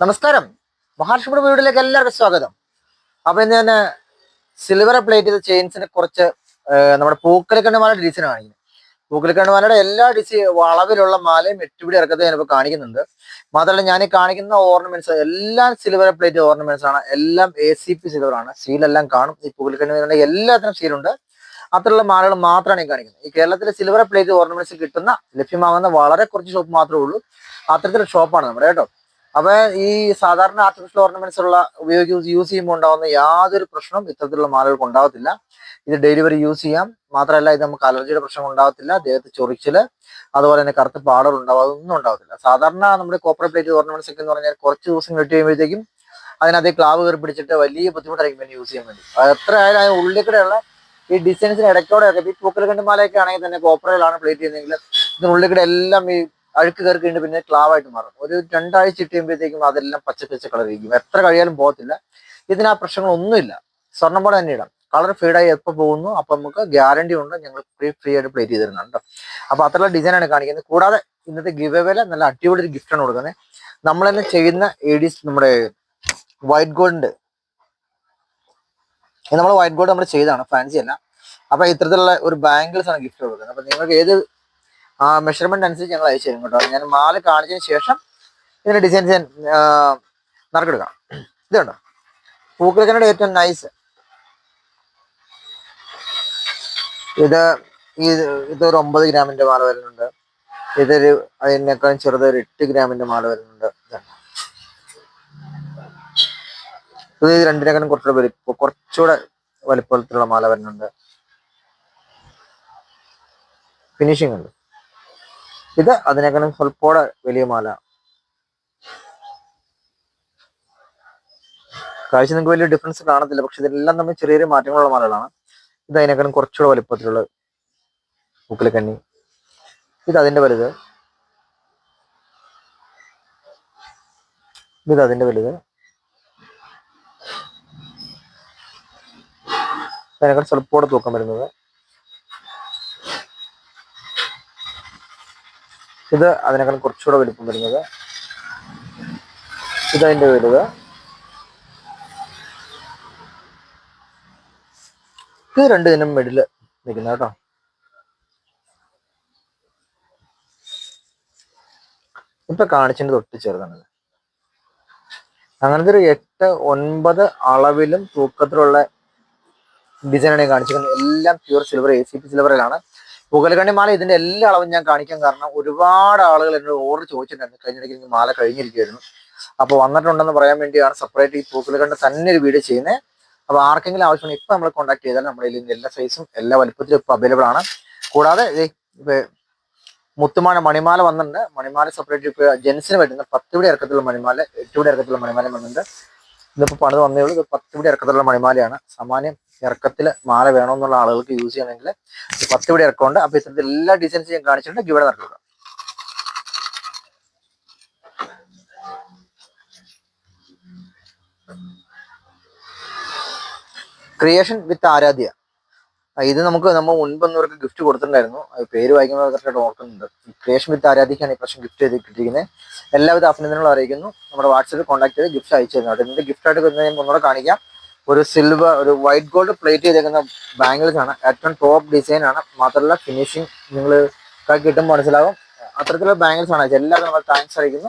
നമസ്കാരം. മഹാലക്ഷ്മിയുടെ വീട്ടിലേക്ക് എല്ലാവർക്കും സ്വാഗതം. അപ്പൊ ഇന്ന് തന്നെ സിൽവർ പ്ലേറ്റ് ചെയ്ത ചെയിൻസിന് കുറച്ച് നമ്മുടെ പൂക്കലക്കണ്ണമാലയുടെ ഡിസൈൻ കാണിക്കുന്നത്. പൂക്കലക്കണ്ണമാലയുടെ എല്ലാ ഡിസൈൻ അളവിലുള്ള മാലയും എട്ടുപിടി ഇറക്കത്തെ ഞാനിപ്പോൾ കാണിക്കുന്നുണ്ട്. മാത്രമല്ല ഞാൻ ഈ കാണിക്കുന്ന ഓർണമെന്റ്സ് എല്ലാം സിൽവർ പ്ലേറ്റ് ഓർണമെന്റ്സ് ആണ്. എല്ലാം എ സി പി സിൽവർ ആണ്. സീലെല്ലാം കാണും. ഈ പൂക്കലക്കണ്ണമാലയുടെ എല്ലാത്തിനും സീലുണ്ട് അത്തരമുള്ള മാലകൾ മാത്രമാണ് ഈ കാണിക്കുന്നത്. ഈ കേരളത്തിലെ സിൽവർ പ്ലേറ്റ് ഓർണമെന്റ്സ് കിട്ടുന്ന ലഭ്യമാകുന്ന വളരെ കുറച്ച് ഷോപ്പ് മാത്രമേ ഉള്ളൂ. അത്തരത്തിലുള്ള ഷോപ്പാണ് നമ്മുടെ കേട്ടോ. അപ്പൊ ഈ സാധാരണ ആർട്ടിഫിഷ്യൽ ഓർണമെന്റ്സ് ഉള്ള ഉപയോഗിച്ച് യൂസ് ചെയ്യുമ്പോൾ ഉണ്ടാകുന്ന യാതൊരു പ്രശ്നവും ഇത്തരത്തിലുള്ള മാലകൾക്ക് ഉണ്ടാകത്തില്ല ഇത് ഡെലിവറി യൂസ് ചെയ്യാം. മാത്രമല്ല ഇത് നമുക്ക് അലർജിയുടെ പ്രശ്നം ഉണ്ടാകത്തില്ല ദേഹത്ത് ചൊറിച്ചിൽ അതുപോലെ തന്നെ കറുത്ത പാടുകൾ ഉണ്ടാവും. അതൊന്നും ഉണ്ടാകത്തില്ല സാധാരണ നമ്മുടെ കോപ്പർ പ്ലേറ്റ് ഓർണമെന്റ്സ് ഒക്കെ എന്ന് പറഞ്ഞാൽ കുറച്ച് ദിവസം കിട്ടി കഴിയുമ്പോഴത്തേക്കും അതിനകത്ത് ക്ലാവ് കയറി പിടിച്ചിട്ട് വലിയ ബുദ്ധിമുട്ടായിരിക്കും യൂസ് ചെയ്യാൻ വേണ്ടി. എത്ര ആയാലും അതിന് ഉള്ളിൽ കൂടെയുള്ള ഈ ഡിസൈൻസിന് ഇടയ്ക്കോടെ ഒക്കെ ഈ പൂക്കൽ കണ്ടുമാലയൊക്കെ ആണെങ്കിൽ തന്നെ കോപ്പറയിലാണ് പ്ലേറ്റ് ചെയ്യുന്നതെങ്കിൽ ഇതിനുള്ളിൽ കൂടെ എല്ലാം ഈ അഴുക്ക് കയറി കഴിഞ്ഞ് പിന്നെ ക്ലാവായിട്ട് മാറും. ഒരു രണ്ടാഴ്ച ഇട്ട് കഴിയുമ്പോഴത്തേക്കും അതെല്ലാം പച്ച പച്ച കളർ ഇരിക്കും. എത്ര കഴിയാലും പോകത്തില്ല. ഇതിന് ആ പ്രശ്നങ്ങളൊന്നുമില്ല. സ്വർണം പോലെ തന്നെ ഇടാം. കളർ ഫീഡായി എപ്പോൾ പോകുന്നു അപ്പൊ നമുക്ക് ഗ്യാരണ്ടി ഉണ്ട്. ഞങ്ങൾ ഫ്രീ ഫ്രീ ആയിട്ട് പ്ലേറ്റ് ചെയ്ത് തരുന്നുണ്ട് അപ്പൊ അത്രയുള്ള ഡിസൈനാണ് കാണിക്കുന്നത്. കൂടാതെ ഇന്നത്തെ ഗിവ് നല്ല അടിപൊളി ഒരു ഗിഫ്റ്റാണ് കൊടുക്കുന്നത്. നമ്മൾ തന്നെ ചെയ്യുന്ന ഏഡീസ് നമ്മുടെ വൈറ്റ് ഗോൾഡ് നമ്മൾ വൈറ്റ് ഗോൾഡ് നമ്മൾ ചെയ്താണ് ഫാൻസി അല്ല. അപ്പൊ ഇത്തരത്തിലുള്ള ഒരു ബാംഗിൾസ് ആണ് ഗിഫ്റ്റ് കൊടുക്കുന്നത്. അപ്പൊ നിങ്ങൾക്ക് ഏത് ആ മെഷർമെന്റ് അനുസരിച്ച് ഞങ്ങൾ അയച്ചു തരും കേട്ടോ. ഞാൻ മാല കാണിച്ചതിന് ശേഷം ഇതിന്റെ ഡിസൈൻസ് ഞാൻ നറുക്കെടുക്കാം ഇതുണ്ട് പൂക്കലക്കനയുടെ ഏറ്റവും നൈസ് ഇത് ഇത് ഇതൊരു ഒമ്പത് ഗ്രാമിന്റെ മാല വരുന്നുണ്ട്. ഇതൊരു അതിനേക്കാളും ചെറുത് ഒരു എട്ട് ഗ്രാമിന്റെ മാല വരുന്നുണ്ട്. ഇത്. രണ്ടിനേക്കാളും കുറച്ചുകൂടെ വലിപ്പം കുറച്ചുകൂടെ വലിപ്പത്തിലുള്ള മാല വരുന്നുണ്ട്. ഫിനിഷിംഗ് ഉണ്ട്. ഇത് അതിനേക്കാളും സ്വൽപ്പോടെ വലിയ മാല. കാഴ്ച നിങ്ങൾക്ക് വലിയ ഡിഫറൻസ് കാണത്തില്ല. പക്ഷെ ഇതെല്ലാം തമ്മിൽ ചെറിയ ചെറിയ മാറ്റങ്ങളുള്ള മാലകളാണ്. ഇത് അതിനേക്കാളും കുറച്ചുകൂടെ വലിപ്പത്തിലുള്ള പൂക്കലക്കണ്ണി ഇത് അതിന്റെ വലുത്. ഇത് അതിന്റെ വലുത്. അതിനേക്കാൾ സ്വൽപ്പോടെ തൂക്കം വരുന്നത്. ഇത് അതിനേക്കാൾ കുറച്ചുകൂടെ വലുപ്പം വരുന്നത്. ഇതതിന്റെ വലുത്. ഇത് രണ്ട് ഇതിനും മിഡിൽ നിൽക്കുന്ന കേട്ടോ. ഇപ്പൊ കാണിച്ചതിന്റെ തൊട്ട് ചെറുതാണിത്. അങ്ങനത്തെ ഒരു എട്ട് ഒൻപത് അളവിലും തൂക്കത്തിലുള്ള ഡിസൈനാണ് കാണിച്ചിരിക്കുന്നത്. എല്ലാം pure silver A C P സിൽവറിലാണ് പുകലക്കണ്ണി മാല ഇതിന്റെ എല്ലാ അളവും ഞാൻ കാണിക്കാൻ കാരണം ഒരുപാട് ആളുകൾ എന്നോട് ഓർഡർ ചോദിച്ചിട്ടുണ്ടായിരുന്നു. കഴിഞ്ഞിടയ്ക്ക് എനിക്ക് മാല കഴിഞ്ഞിരിക്കുമായിരുന്നു അപ്പോൾ വന്നിട്ടുണ്ടെന്ന് പറയാൻ വേണ്ടിയാണ് സെപ്പറേറ്റ് ഈ പൂക്കലക്കണ്ട് തന്നെ ഒരു വീഡിയോ ചെയ്യുന്നത് അപ്പോൾ ആർക്കെങ്കിലും ആവശ്യമുണ്ടെങ്കിൽ ഇപ്പൊ നമ്മൾ കോൺടാക്ട് ചെയ്താൽ നമ്മുടെ ഇതിൽ എല്ലാ സൈസും എല്ലാ വലുപ്പത്തിലും ഇപ്പൊ അവൈലബിൾ ആണ്. കൂടാതെ മുത്തുമാല മണിമാല വന്നിട്ടുണ്ട്. മണിമാല സെപ്പറേറ്റ് ഇപ്പൊ ജെൻസിന് പറ്റുന്ന പത്ത് പിടി ഇറക്കത്തിലുള്ള മണിമാല എട്ടുപടി പിടി ഇറക്കത്തിലുള്ള മണിമാല വന്നിട്ടുണ്ട്. ഇതിപ്പോ പണിത് വന്നേ ഉള്ളൂ. ഇത് പത്ത് പിടി ഇറക്കത്തിലുള്ള മണിമാലയാണ്. സാമാന്യം ഇറക്കത്തിൽ മാല വേണമെന്നുള്ള ആളുകൾക്ക് യൂസ് ചെയ്യണമെങ്കിൽ പത്ത് ഇവിടെ ഇറക്കമുണ്ട്. അപ്പൊ ഇത്തരത്തിൽ എല്ലാ ഡിസൈൻസും ഞാൻ കാണിച്ചിട്ടുണ്ട്. ഇവിടെ നടക്കുക. ക്രിയേഷൻ വിത്ത് ആരാധ്യ ഇത് നമുക്ക് നമ്മൾ മുൻപൊന്നവർക്ക് ഗിഫ്റ്റ് കൊടുത്തിട്ടുണ്ടായിരുന്നു. പേര് വായിക്കുന്നത് കറക്റ്റായിട്ട് ഓർക്കുന്നുണ്ട്. ക്രിയേഷൻ വിത്ത് ആരാധ്യക്കാണ് ഈ പ്രാവശ്യം ഗിഫ്റ്റ് ചെയ്ത് കിട്ടിയിരിക്കുന്നത് എല്ലാവിധ അഭിനന്ദനങ്ങളും അറിയിക്കുന്നു. നമ്മുടെ വാട്സപ്പിൽ കോൺടാക്ട് ചെയ്ത് ഗിഫ്റ്റ് അയച്ചു തരുന്നു അതിന്റെ ഗിഫ്റ്റ് ആയിട്ട് ഞാൻ ഒന്നുകൂടെ കാണിക്കാം. ഒരു സിൽവർ ഒരു വൈറ്റ് ഗോൾഡ് പ്ലേറ്റ് ചെയ്തേക്കുന്ന ബാംഗിൾസ് ആണ്. ഏറ്റവും ടോപ്പ് ഡിസൈൻ ആണ്. മാത്രമല്ല ഫിനിഷിങ് നിങ്ങൾ കിട്ടുമ്പോൾ മനസ്സിലാവും. അത്തരത്തിലുള്ള ബാംഗിൾസ് ആണ്. എല്ലാവരും നമ്മൾ താങ്ക്സ് അറിയിക്കുന്നു.